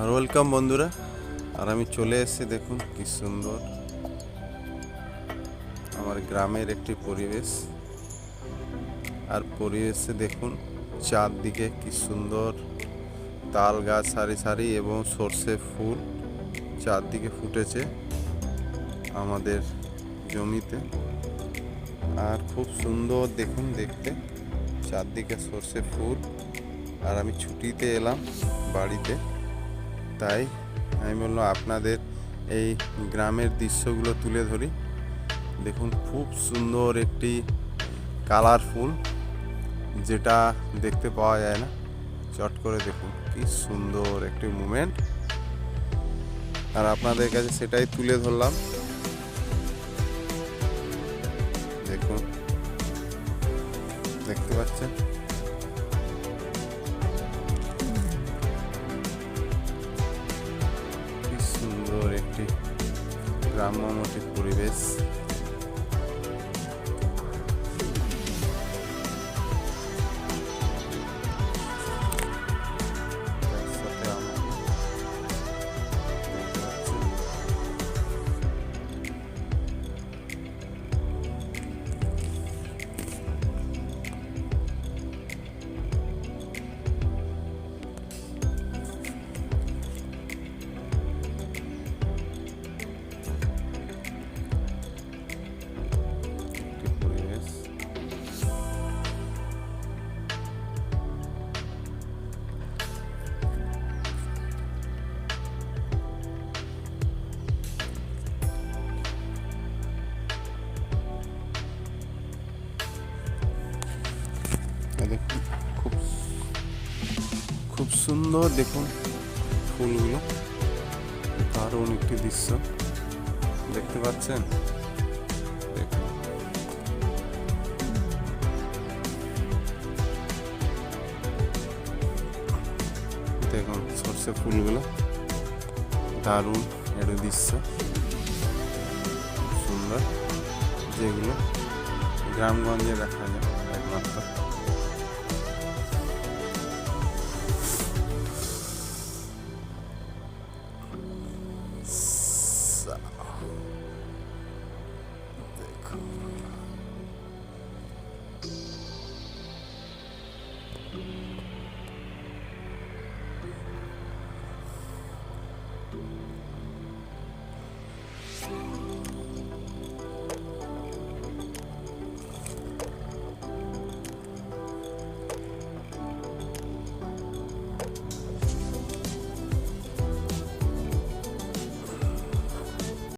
আর welcome বন্ধুরা। আর আমি চলে এসেছি, দেখুন কি সুন্দর। আমার গ্রামের একটি পরিবেশ। আর পরিবেশে দেখুন চারদিকে কি সুন্দর তাল গাছ, সারি সারি এবং সর্ষে ফুল চারদিকে ফুটেছে আমাদের জমিতে। আর খুব সুন্দর দেখুন, দেখতে চারদিকে সর্ষে ফুল। আর আমি ছুটিতে এলাম বাড়িতে। তাই আমি বললাম আপনাদের এই গ্রামের দৃশ্যগুলো তুলে ধরি। দেখুন, খুব সুন্দর একটি কালারফুল, যেটা দেখতে পাওয়া যায় না। চট করে দেখুন, কি সুন্দর একটি মুমেন্ট। আর আপনাদের কাছে সেটাই তুলে ধরলাম। দেখুন, দেখতে পাচ্ছেন? গ্রাম্যমটি পরিবেশ। দেখুন, খুব খুব সুন্দর দেখুন ফুলগুলো। দারুণ একটি দৃশ্য। দেখতে পাচ্ছেন? দেখুন। দেখুন ফুলগুলো। দারুণ একটা দৃশ্য। সুন্দর। যেগুলো গ্রামগঞ্জে দেখা যায় একমাত্র। か。